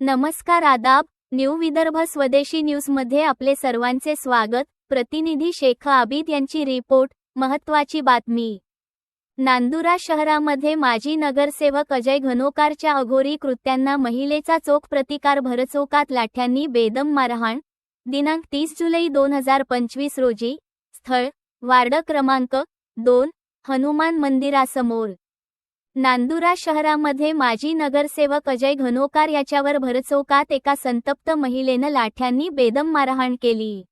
नमस्कार आदाब न्यू विदर्भ स्वदेशी न्यूजमध्ये आपले सर्वांचे स्वागत. प्रतिनिधी शेख आबिद यांची रिपोर्ट महत्वाची बातमी. नांदुरा शहरामध्ये माजी नगरसेवक अजय घनोकारच्या अघोरी कृत्यांना महिलेचा चोख प्रतिकार भरचौकात लाठ्यांनी बेदम मारहाण दिनांक तीस जुलै दोन हजार पंचवीस रोजी स्थळ वार्ड क्रमांक दोन हनुमान मंदिरासमोर. नांदुरा शहरामध्ये माजी नगरसेवक अजय घनोकार याच्यावर भरचौकात एका संतप्त महिलेनं लाठ्यांनी बेदम मारहाण केली.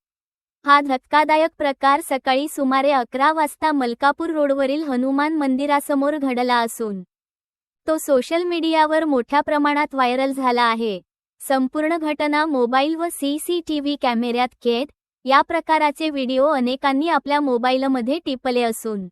हा धक्कादायक प्रकार सकाळी सुमारे अकरा वाजता मलकापूर रोडवरील हनुमान मंदिरासमोर घडला असून तो सोशल मीडियावर मोठ्या प्रमाणात व्हायरल झाला आहे. संपूर्ण घटना मोबाईल व सीसीटीव्ही कॅमेऱ्यात कैद या प्रकाराचे व्हिडिओ अनेकांनी आपल्या मोबाईलमध्ये टिपले असून.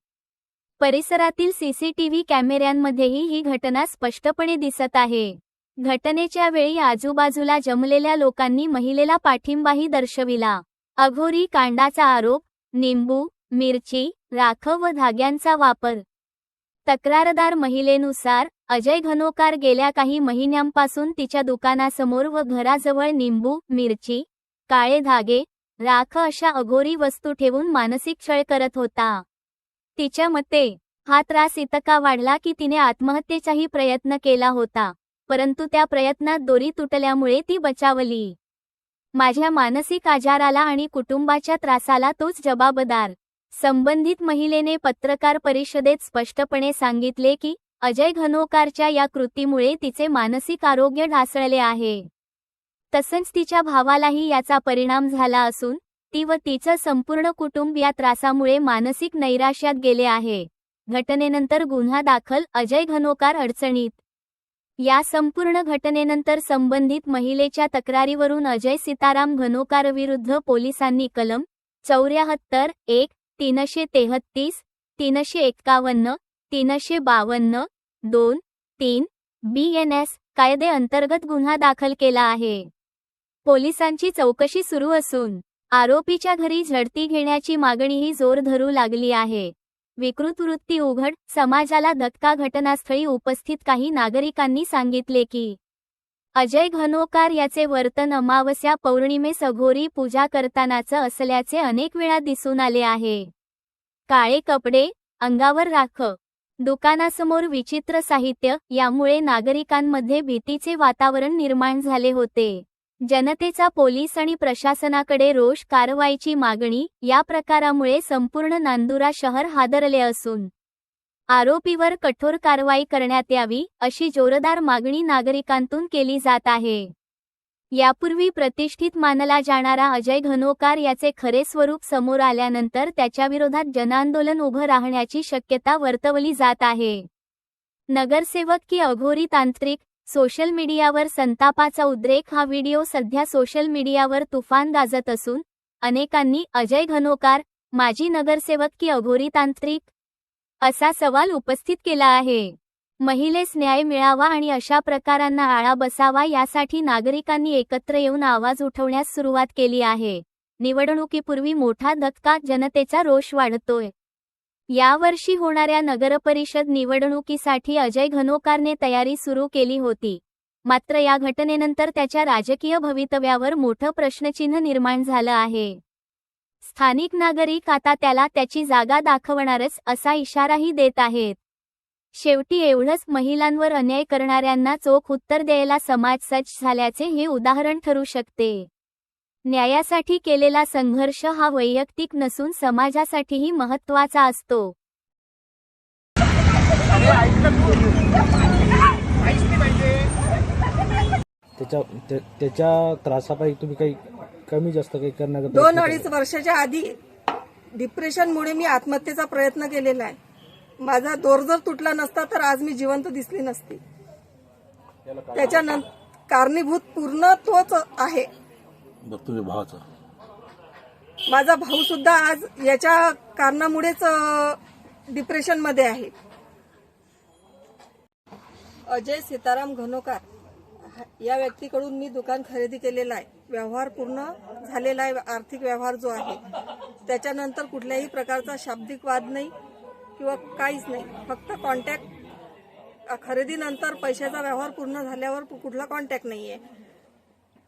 परिसरातील सीसीटीव्ही कॅमेऱ्यांमध्येही ही घटना स्पष्टपणे दिसत आहे. घटनेच्या वेळी आजूबाजूला जमलेल्या लोकांनी महिलेला पाठिंबाही दर्शविला. अघोरी कांडाचा आरोप निंबू मिरची राखव व धाग्यांचा वापर. तक्रारदार महिलेनुसार अजय घनोकार गेल्या काही महिन्यांपासून तिच्या दुकानासमोर व घराजवळ निंबू मिरची काळे धागे राख अशा अघोरी वस्तू ठेवून मानसिक छळ करत होता. तिच्या मते हा त्रास इतका वाढला की तिने आत्महत्येचाही प्रयत्न केला होता परंतु त्या प्रयत्नात दोरी तुटल्यामुळे ती बचावली. माझ्या मानसिक आजाराला आणि कुटुंबाच्या त्रासाला तोच जबाबदार संबंधित महिलेने पत्रकार परिषदेत स्पष्टपणे सांगितले की अजय घनोकारच्या या कृतीमुळे तिचे मानसिक आरोग्य ढासळले आहे. तसंच तिच्या भावालाही याचा परिणाम झाला असून ती व तिचं संपूर्ण कुटुंब या त्रासामुळे मानसिक नैराश्यात गेले आहे. घटनेनंतर गुन्हा दाखल अजय घनोकार अडचणीत. या संपूर्ण घटनेनंतर संबंधित महिलेच्या तक्रारीवरून अजय सीताराम घनोकारविरुद्ध पोलिसांनी कलम चौऱ्याहत्तर एक तीनशे तेहत्तीस तीनशे एक्कावन्न तीनशे बावन्न दोन तीन बी एन एस कायदे अंतर्गत गुन्हा दाखल केला आहे. पोलिसांची चौकशी सुरू असून आरोपीच्या घरी झडती घेण्याची मागणीही जोर धरू लागली आहे. विकृत वृत्ती उघड समाजाला धक्का घटनास्थळी उपस्थित काही नागरिकांनी सांगितले की अजय घनोकार याचे वर्तन अमावस्या पौर्णिमेस अघोरी पूजा करतानाचं असल्याचे अनेक वेळा दिसून आले आहे. काळे कपडे अंगावर राख दुकानासमोर विचित्र साहित्य यामुळे नागरिकांमध्ये भीतीचे वातावरण निर्माण झाले होते. जनतेचा पोलीस आणि प्रशासनाकडे रोष कारवाईची मागणी या प्रकारामुळे संपूर्ण नांदुरा शहर हादरले असून. आरोपीवर कठोर कारवाई करण्यात यावी अशी जोरदार मागणी नागरिकांतून केली जात आहे. यापूर्वी प्रतिष्ठित मानला जाणारा अजय घनोकार याचे खरे स्वरूप समोर आल्यानंतर त्याच्याविरोधात जनआंदोलन उभं राहण्याची शक्यता वर्तवली जात आहे. नगरसेवक की अघोरी तांत्रिक सोशल मीडियावर संतापाचा उद्रेक हा व्हिडिओ सध्या सोशल मीडियावर तुफान गाजत असून अनेकांनी अजय घनोकार माजी नगरसेवक की अघोरी तांत्रिक असा सवाल उपस्थित केला आहे. महिलेस न्याय मिळावा आणि अशा प्रकारांना आळा बसावा यासाठी नागरिकांनी एकत्र येऊन आवाज उठवण्यास सुरुवात केली आहे. निवडणुकीपूर्वी मोठा धक्का जनतेचा रोष वाढतोय. यावर्षी होणाऱ्या नगरपरिषद निवडणुकीसाठी अजय घनोकारने तयारी सुरू केली होती. मात्र या घटनेनंतर त्याच्या राजकीय भवितव्यावर मोठं प्रश्नचिन्ह निर्माण झालं आहे. स्थानिक नागरिक आता त्याला त्याची जागा दाखवणारच असा इशाराही देत आहेत. शेवटी एवढंच महिलांवर अन्याय करणाऱ्यांना चोख उत्तर द्यायला समाज सज्ज झाल्याचे हे उदाहरण ठरू शकते. न्यायासाठी केलेला संघर्ष हा वैयक्तिक नसून समाजासाठीही महत्त्वाचा असतो. त्याच्या त्या- त्याच्या त्रासापायी तुम्ही काही कमी जास्त काही करण्याचा दोन अडीच वर्षाच्या आधी डिप्रेशनमुळे मी आत्महत्येचा प्रयत्न केलेला आहे. माझा दोर जर तुटला नसता तर आज मी जिवंत दिसली नसती. त्याच्यानंतर कारणीभूत पूर्ण तोच आहे. तुझ्या भावाचा. माझा भाऊ सुद्धा आज याच्या कारणामुळेच डिप्रेशनमध्ये आहे. अजय सीताराम घनोकार या व्यक्तीकडून मी दुकान खरेदी केलेलं आहे. व्यवहार पूर्ण झालेला आहे आर्थिक व्यवहार जो आहे. त्याच्यानंतर कुठल्याही प्रकारचा शाब्दिक वाद नाही. किंवा काहीच नाही. फक्त कॉन्टॅक्ट खरेदीनंतर पैशाचा व्यवहार पूर्ण झाल्यावर कुठला कॉन्टॅक्ट नाही आहे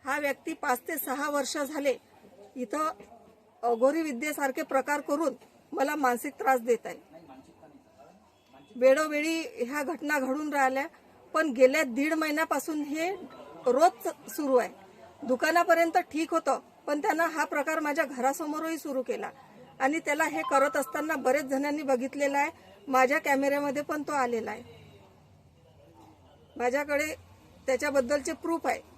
हा व्यक्ती पाच ते सहा वर्ष झाले इथं अघोरी विद्येसारखे प्रकार करून मला मानसिक त्रास देत आहे. वेळोवेळी ह्या घटना घडून राहिल्या पण गेल्या दीड महिन्यापासून हे रोज सुरू आहे. दुकानापर्यंत ठीक होतं पण त्यांना हा प्रकार माझ्या घरासमोरही सुरू केला. आणि त्याला हे करत असताना बरेच जणांनी बघितलेलं आहे. माझ्या कॅमेऱ्यामध्ये पण तो आलेला आहे. माझ्याकडे त्याच्याबद्दलचे प्रूफ आहे.